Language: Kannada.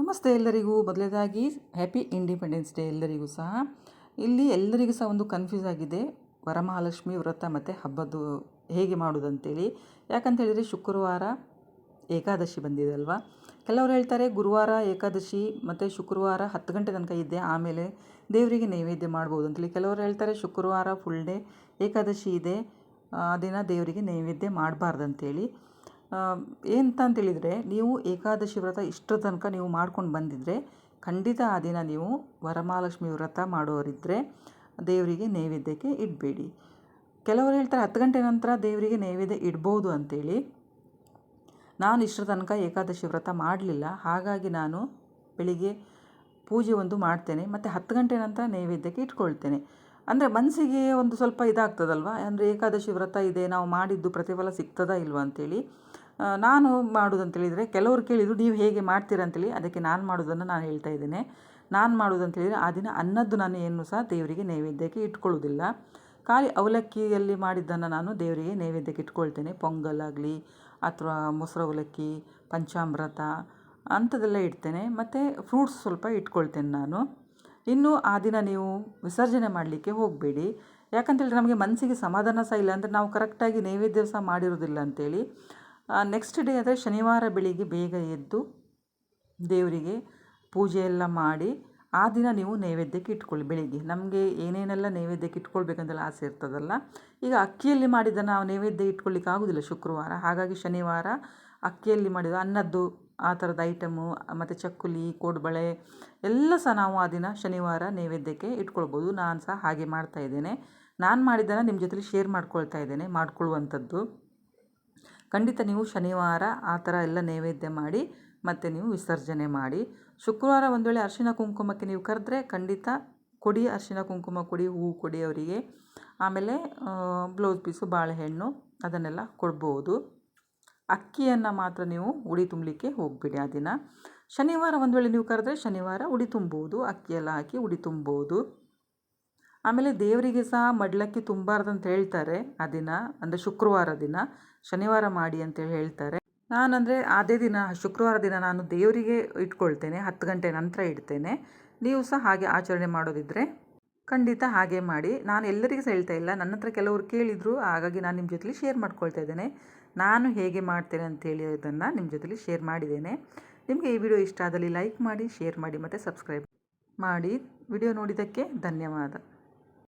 ನಮಸ್ತೆ ಎಲ್ಲರಿಗೂ. ಮೊದಲೇದಾಗಿ ಹ್ಯಾಪಿ ಇಂಡಿಪೆಂಡೆನ್ಸ್ ಡೇ ಎಲ್ಲರಿಗೂ ಸಹ. ಇಲ್ಲಿ ಎಲ್ಲರಿಗೂ ಸಹ ಒಂದು ಕನ್ಫ್ಯೂಸ್ ಆಗಿದೆ. ವರಮಹಾಲಕ್ಷ್ಮಿ ವ್ರತ ಮತ್ತು ಹಬ್ಬದ್ದು ಹೇಗೆ ಮಾಡೋದಂತೇಳಿ. ಯಾಕಂತ ಹೇಳಿದರೆ ಶುಕ್ರವಾರ ಏಕಾದಶಿ ಬಂದಿದೆ ಅಲ್ವಾ? ಕೆಲವರು ಹೇಳ್ತಾರೆ, ಗುರುವಾರ ಏಕಾದಶಿ ಮತ್ತು ಶುಕ್ರವಾರ ಹತ್ತು ಗಂಟೆ ತನಕ ಇದೆ. ಆಮೇಲೆ ದೇವರಿಗೆ ನೈವೇದ್ಯ ಮಾಡ್ಬೋದು ಅಂತೇಳಿ ಕೆಲವರು ಹೇಳ್ತಾರೆ, ಶುಕ್ರವಾರ ಫುಲ್ ಡೇ ಏಕಾದಶಿ ಇದೆ. ಆ ದಿನ ದೇವರಿಗೆ ನೈವೇದ್ಯ ಮಾಡಬಾರ್ದಂತೇಳಿ. ಏನಂತ ಅಂತೇಳಿದರೆ ನೀವು ಏಕಾದಶಿ ವ್ರತ ಇಷ್ಟರ ತನಕ ನೀವು ಮಾಡ್ಕೊಂಡು ಬಂದಿದ್ದರೆ ಖಂಡಿತ ಆ ದಿನ ನೀವು ವರಮಹಾಲಕ್ಷ್ಮಿ ವ್ರತ ಮಾಡೋರಿದ್ದರೆ ದೇವರಿಗೆ ನೈವೇದ್ಯಕ್ಕೆ ಇಡಬೇಡಿ. ಕೆಲವರು ಹೇಳ್ತಾರೆ ಹತ್ತು ಗಂಟೆ ನಂತರ ದೇವರಿಗೆ ನೈವೇದ್ಯ ಇಡ್ಬೋದು ಅಂತೇಳಿ. ನಾನು ಇಷ್ಟರ ತನಕ ಏಕಾದಶಿ ವ್ರತ ಮಾಡಲಿಲ್ಲ. ಹಾಗಾಗಿ ನಾನು ಬೆಳಿಗ್ಗೆ ಪೂಜೆ ಒಂದು ಮಾಡ್ತೇನೆ. ಮತ್ತು ಹತ್ತು ಗಂಟೆ ನಂತರ ನೈವೇದ್ಯಕ್ಕೆ ಇಟ್ಕೊಳ್ತೇನೆ. ಅಂದರೆ ಮನಸ್ಸಿಗೆ ಒಂದು ಸ್ವಲ್ಪ ಇದಾಗ್ತದಲ್ವ? ಅಂದರೆ ಏಕಾದಶಿ ವ್ರತ ಇದೆ, ನಾವು ಮಾಡಿದ್ದು ಪ್ರತಿಫಲ ಸಿಗ್ತದಾ ಇಲ್ವಾ ಅಂತೇಳಿ. ನಾನು ಮಾಡೋದಂತೇಳಿದರೆ ಕೆಲವರು ಕೇಳಿದರು, ನೀವು ಹೇಗೆ ಮಾಡ್ತೀರಾ ಅಂತೇಳಿ ಅದಕ್ಕೆ ನಾನು ಮಾಡೋದನ್ನು ನಾನು ಹೇಳ್ತಾ ಇದ್ದೇನೆ. ನಾನು ಮಾಡೋದಂತೇಳಿದರೆ ಆ ದಿನ ಅನ್ನದ್ದು ನಾನು ಏನು ಸಹ ದೇವರಿಗೆ ನೈವೇದ್ಯಕ್ಕೆ ಇಟ್ಕೊಳ್ಳೋದಿಲ್ಲ ಖಾಲಿ ಅವಲಕ್ಕಿಯಲ್ಲಿ ಮಾಡಿದ್ದನ್ನು ನಾನು ದೇವರಿಗೆ ನೈವೇದ್ಯಕ್ಕೆ ಇಟ್ಕೊಳ್ತೇನೆ. ಪೊಂಗಲ್ ಆಗಲಿ, ಅಥವಾ ಮೊಸರು ಅವಲಕ್ಕಿ, ಪಂಚಾಮೃತ, ಅಂಥದ್ದೆಲ್ಲ ಇಡ್ತೇನೆ. ಮತ್ತು ಫ್ರೂಟ್ಸ್ ಸ್ವಲ್ಪ ಇಟ್ಕೊಳ್ತೇನೆ ನಾನು. ಇನ್ನು ಆ ದಿನ ನೀವು ವಿಸರ್ಜನೆ ಮಾಡಲಿಕ್ಕೆ ಹೋಗಬೇಡಿ. ಯಾಕಂತೇಳಿದ್ರೆ ನಮಗೆ ಮನಸ್ಸಿಗೆ ಸಮಾಧಾನ ಸಹ ಇಲ್ಲ. ಅಂದರೆ ನಾವು ಕರೆಕ್ಟಾಗಿ ನೈವೇದ್ಯ ಸಹ ಮಾಡಿರೋದಿಲ್ಲ ಅಂತೇಳಿ. ನೆಕ್ಸ್ಟ್ ಡೇ ಅಂದರೆ ಶನಿವಾರ ಬೆಳಿಗ್ಗೆ ಬೇಗ ಎದ್ದು ದೇವರಿಗೆ ಪೂಜೆ ಎಲ್ಲ ಮಾಡಿ ಆ ದಿನ ನೀವು ನೈವೇದ್ಯಕ್ಕೆ ಇಟ್ಕೊಳ್ಳಿ ಬೆಳಿಗ್ಗೆ. ನಮಗೆ ಏನೇನೆಲ್ಲ ನೈವೇದ್ಯಕ್ಕೆ ಇಟ್ಕೊಳ್ಬೇಕಂತೆಲ್ಲ ಆಸೆ ಇರ್ತದಲ್ಲ. ಈಗ ಅಕ್ಕಿಯಲ್ಲಿ ಮಾಡಿದ ನಾವು ನೈವೇದ್ಯ ಇಟ್ಕೊಳ್ಳಿಕ್ಕೆ ಆಗೋದಿಲ್ಲ ಶುಕ್ರವಾರ. ಹಾಗಾಗಿ ಶನಿವಾರ ಅಕ್ಕಿಯಲ್ಲಿ ಮಾಡಿದ ಅನ್ನದ್ದು, ಆ ಥರದ ಐಟಮು ಮತ್ತು ಚಕ್ಕುಲಿ, ಕೋಡ್ಬಳೆ ಎಲ್ಲ ಸಹ ನಾವು ಆ ದಿನ ಶನಿವಾರ ನೈವೇದ್ಯಕ್ಕೆ ಇಟ್ಕೊಳ್ಬೋದು. ನಾನು ಸಹ ಹಾಗೆ ಮಾಡ್ತಾಯಿದ್ದೇನೆ ನಾನು ಮಾಡಿದ್ದನ್ನು ನಿಮ್ಮ ಜೊತೆಲಿ ಶೇರ್ ಮಾಡ್ಕೊಳ್ತಾ ಇದ್ದೇನೆ ಮಾಡ್ಕೊಳ್ಳುವಂಥದ್ದು ಖಂಡಿತ ನೀವು ಶನಿವಾರ ಆ ಥರ ಎಲ್ಲ ನೈವೇದ್ಯ ಮಾಡಿ, ಮತ್ತು ನೀವು ವಿಸರ್ಜನೆ ಮಾಡಿ. ಶುಕ್ರವಾರ ಒಂದು ವೇಳೆ ಅರಿಶಿನ ಕುಂಕುಮಕ್ಕೆ ನೀವು ಕರೆದ್ರೆ ಖಂಡಿತ ಕೊಡಿ ಅರಿಶಿನ ಕುಂಕುಮ, ಕೊಡಿ ಹೂವು, ಕೊಡಿ ಅವರಿಗೆ. ಆಮೇಲೆ ಬ್ಲೌಸ್ ಪೀಸು ಬಾಳೆಹಣ್ಣು ಅದನ್ನೆಲ್ಲ ಕೊಡ್ಬೋದು. ಅಕ್ಕಿಯನ್ನು ಮಾತ್ರ ನೀವು ಉಡಿ ತುಂಬಲಿಕ್ಕೆ ಹೋಗಬೇಡಿ ಆ ದಿನ. ಶನಿವಾರ ಒಂದು ವೇಳೆ ನೀವು ಕರೆದ್ರೆ ಶನಿವಾರ ಉಡಿ ತುಂಬೋದು. ಅಕ್ಕಿಯೆಲ್ಲ ಹಾಕಿ ಉಡಿ ತುಂಬೋದು. ಆಮೇಲೆ ದೇವರಿಗೆ ಸಹ ಮಡ್ಲಕ್ಕಿ ತುಂಬಾರ್ದು ಅಂತ ಹೇಳ್ತಾರೆ ಆ ದಿನ, ಅಂದರೆ ಶುಕ್ರವಾರ ದಿನ. ಶನಿವಾರ ಮಾಡಿ ಅಂತೇಳಿ ಹೇಳ್ತಾರೆ. ನಾನಂದರೆ ಅದೇ ದಿನ, ಶುಕ್ರವಾರ ದಿನ ನಾನು ದೇವರಿಗೆ ಇಟ್ಕೊಳ್ತೇನೆ, ಹತ್ತು ಗಂಟೆ ನಂತರ ಇಡ್ತೇನೆ. ನೀವು ಸಹ ಹಾಗೆ ಆಚರಣೆ ಮಾಡೋದಿದ್ದರೆ ಖಂಡಿತ ಹಾಗೆ ಮಾಡಿ. ನಾನು ಎಲ್ಲರಿಗೂ ಸಹ ಹೇಳ್ತಾ ಇಲ್ಲ, ನನ್ನ ಹತ್ರ ಕೆಲವರು ಕೇಳಿದರು, ಹಾಗಾಗಿ ನಾನು ನಿಮ್ಮ ಜೊತೆಲಿ ಶೇರ್ ಮಾಡ್ಕೊಳ್ತಾ ಇದ್ದೇನೆ. ನಾನು ಹೇಗೆ ಮಾಡ್ತೇನೆ ಅಂತೇಳಿ ಅದನ್ನು ನಿಮ್ಮ ಜೊತೆಲಿ ಶೇರ್ ಮಾಡಿದ್ದೇನೆ. ನಿಮಗೆ ಈ ವಿಡಿಯೋ ಇಷ್ಟ ಆದಲ್ಲಿ ಲೈಕ್ ಮಾಡಿ ಶೇರ್ ಮಾಡಿ ಮತ್ತು ಸಬ್ಸ್ಕ್ರೈಬ್ ಮಾಡಿ. ವಿಡಿಯೋ ನೋಡಿದ್ದಕ್ಕೆ ಧನ್ಯವಾದ.